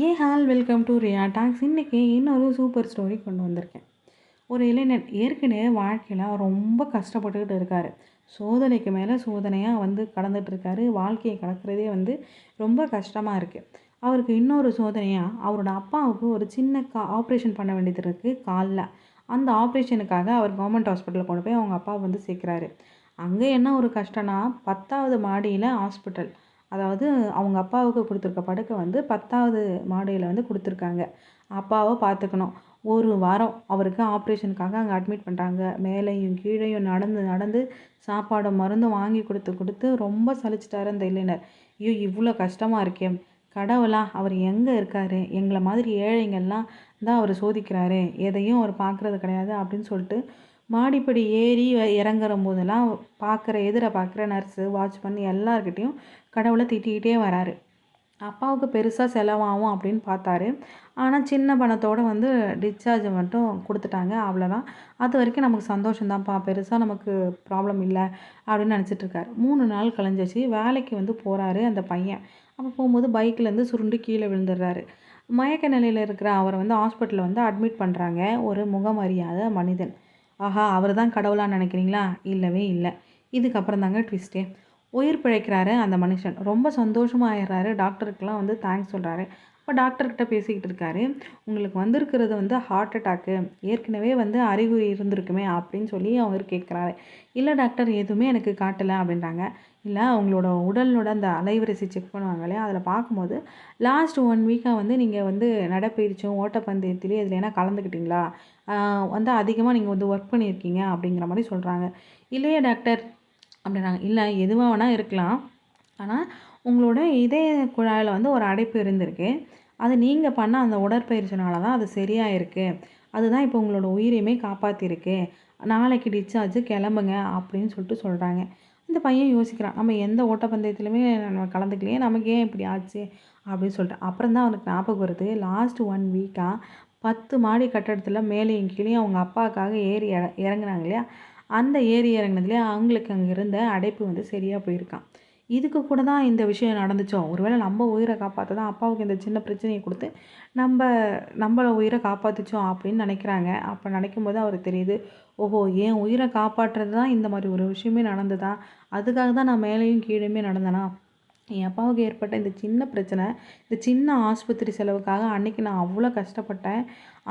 Hey all welcome to Riya talks. இன்றைக்கி இன்னொரு super story கொண்டு வந்திருக்கேன். ஒரு இளைஞன் ஏற்கனவே வாழ்க்கையில் ரொம்ப கஷ்டப்பட்டுக்கிட்டு இருக்கார். சோதனைக்கு மேலே சோதனையாக வந்து கடந்துட்டுருக்காரு வாழ்க்கையை கடக்கிறதே வந்து ரொம்ப கஷ்டமாக இருக்குது அவருக்கு இன்னொரு சோதனையாக அவரோட அப்பாவுக்கு ஒரு சின்ன கா ஆப்ரேஷன் பண்ண வேண்டியது இருக்குது காலில். அந்த ஆப்ரேஷனுக்காக அவர் கவர்மெண்ட் ஹாஸ்பிட்டலில் கொண்டு போய் அவங்க அப்பா வந்து சேர்க்குறாரு. அங்கே என்ன ஒரு கஷ்டம்னா பத்தாவது மாடியில் ஹாஸ்பிட்டல். அதாவது அவங்க அப்பாவுக்கு கொடுத்துருக்க படுக்கை வந்து பத்தாவது மாடியில் வந்து கொடுத்துருக்காங்க. அப்பாவை பார்த்துக்கணும். ஒரு வாரம் அவருக்கு ஆப்ரேஷனுக்காக அங்கே அட்மிட் பண்ணுறாங்க மேலேயும் கீழேயும் நடந்து நடந்து சாப்பாடு மருந்தும் வாங்கி கொடுத்து கொடுத்து ரொம்ப சலிச்சிட்டாரு அந்த இளைஞர். ஐயோ இவ்வளோ கஷ்டமாக இருக்கே. கடவுளா அவர் எங்கே இருக்கார்? எங்களை மாதிரி ஏழைங்கள்லாம் தான் அவர் சோதிக்கிறாரு. எதையும் அவர் பார்க்குறது கிடையாது அப்படின்னு சொல்லிட்டு மாடிப்படி ஏறி இறங்குற போதெல்லாம் பார்க்குற எதிர பார்க்குற நர்ஸு வாட்ச்மேன் எல்லாருக்கிட்டேயும் கடவுளை திட்டிக்கிட்டே வராரு. அப்பாவுக்கு பெருசாக செலவாகும் அப்படின்னு பார்த்தாரு. ஆனால் சின்ன பணத்தோடு வந்து டிஸ்சார்ஜ் மட்டும் கொடுத்துட்டாங்க அவ்வளோதான் அது வரைக்கும் நமக்கு சந்தோஷம்தான்ப்பா பெருசாக நமக்கு ப்ராப்ளம் இல்லை அப்படின்னு நினச்சிட்ருக்காரு மூணு நாள் கழிஞ்சிச்சு வேலைக்கு வந்து போகிறாரு அந்த பையன். அப்போ போகும்போது பைக்லேருந்து சுருண்டு கீழே விழுந்துடுறாரு. மயக்க நிலையில் இருக்கிற அவரை வந்து ஹாஸ்பிட்டலில் வந்து அட்மிட் பண்ணுறாங்க ஒரு முகமறியாத மனிதன். ஆஹா அவர் தான் கடவுளாக நினைக்கிறீங்களா? இல்லவே இல்லை. இதுக்கப்புறம் தாங்க ட்விஸ்ட்டே உயிர் பிழைக்கிறாரு அந்த மனுஷன். ரொம்ப சந்தோஷமாக ஆயிடுறாரு. டாக்டருக்கெலாம் வந்து தேங்க்ஸ் சொல்கிறாரு இப்போ டாக்டர்கிட்ட பேசிக்கிட்டு இருக்காரு. உங்களுக்கு வந்திருக்கிறது வந்து ஹார்ட் அட்டாக்கு ஏற்கனவே வந்து அறிகுறி இருந்திருக்குமே அப்படின்னு சொல்லி அவர் கேட்குறாரு இல்லை டாக்டர் எதுவுமே எனக்கு காட்டலை அப்படின்றாங்க. இல்லை அவங்களோட உடலோட அந்த அலைவரிசை செக் பண்ணுவாங்க இல்லையா? அதில் பார்க்கும்போது லாஸ்ட் ஒன் வீக்காக வந்து நீங்கள் வந்து நடைப்பயிற்சியும் ஓட்டப்பந்தயத்திலையும் இதில் என்ன கலந்துக்கிட்டிங்களா? வந்து அதிகமாக நீங்கள் வந்து ஒர்க் பண்ணியிருக்கீங்க அப்படிங்கிற மாதிரி சொல்கிறாங்க இல்லையே டாக்டர் அப்படின்றாங்க. இல்லை எதுவாக வேணால் இருக்கலாம். ஆனால் உங்களோட இதய குழாயில் வந்து ஒரு அடைப்பு இருந்திருக்கு. அது நீங்கள் பண்ண அந்த உடற்பயிற்சினால தான் அது சரியாக இருக்குது அதுதான் இப்போ உங்களோட உயிரையுமே காப்பாற்றிருக்கு நாளைக்கு டிஸ்சார்ஜ் கிளம்புங்க அப்படின்னு சொல்லிட்டு சொல்கிறாங்க இந்த பையன் யோசிக்கிறான் நம்ம எந்த ஓட்டப்பந்தயத்துலையுமே நம்ம கலந்துக்கலையே நமக்கு ஏன் இப்படி ஆச்சு? அப்படின்னு சொல்லிட்டு. அப்புறம் தான் அவனுக்கு ஞாபகம் வருது லாஸ்ட் ஒன் வீக்காக பத்து மாடி கட்டடத்தில் மேலேயும் கீழே அவங்க அப்பாவுக்காக ஏறி இறங்குனாங்க இல்லையா? அந்த ஏறி இறங்கினதுலேயே அவங்களுக்கு அங்கே இருந்த அடைப்பு வந்து சரியாக போயிருக்கான். இதுக்கு கூட தான் இந்த விஷயம் நடந்துச்சோ ஒருவேளை நம்ம உயிரை காப்பாற்ற தான் அப்பாவுக்கு இந்த சின்ன பிரச்சனையை கொடுத்து நம்ம நம்மளை உயிரை காப்பாற்றிச்சோம் அப்படின்னு நினைக்கிறாங்க. அப்போ நினைக்கும் போது அவருக்கு தெரியுது ஓஹோ என் உயிரை காப்பாற்றுறது தான் இந்த மாதிரி ஒரு விஷயமே நடந்ததா? அதுக்காக தான் நான் மேலேயும் கீழேயுமே நடந்தேனா? என் அப்பாவுக்கு ஏற்பட்ட இந்த சின்ன பிரச்சனை இந்த சின்ன ஆஸ்பத்திரி செலவுக்காக அன்றைக்கி நான் அவ்வளோ கஷ்டப்பட்டேன்.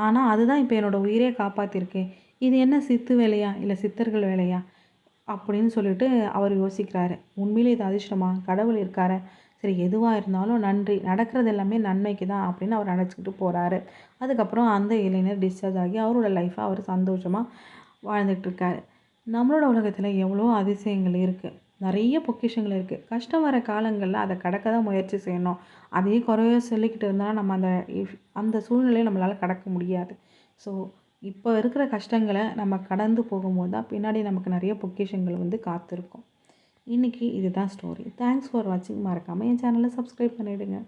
ஆனால் அதுதான் இப்போ என்னோடய உயிரே காப்பாற்றிருக்கு இது என்ன சித்து வேலையா? இல்லை சித்தர்கள் வேலையா? அப்படின்னு சொல்லிட்டு அவர் யோசிக்கிறாரு. உண்மையிலே இது அதிர்ஷ்டமா? கடவுள் இருக்காரு. சரி எதுவாக இருந்தாலும் நன்றி. நடக்கிறது எல்லாமே நன்மைக்கு தான் அப்படின்னு அவர் நினச்சிக்கிட்டு போகிறாரு அதுக்கப்புறம் அந்த இளைஞர் டிஸ்சார்ஜ் ஆகி அவரோட லைஃப்பை அவர் சந்தோஷமாக வாழ்ந்துட்டுருக்காரு நம்மளோட உலகத்தில் எவ்வளோ அதிசயங்கள் இருக்குது நிறைய பொக்கிஷங்கள் இருக்குது கஷ்டம் வர காலங்களில் அதை கடக்க தான் முயற்சி செய்யணும். அதே குறைய சொல்லிக்கிட்டு இருந்தால் நம்ம அந்த அந்த சூழ்நிலையை நம்மளால் கடக்க முடியாது. ஸோ இப்போ இருக்கிற கஷ்டங்களை நம்ம கடந்து போகும்போது தான் பின்னாடி நமக்கு நிறைய பொக்கிஷங்கள் வந்து காத்திருக்கும். இன்றைக்கி இதுதான் ஸ்டோரி தேங்க்ஸ் ஃபார் வாட்சிங் மறக்காமல் என் சேனலை சப்ஸ்கிரைப் பண்ணிவிடுங்க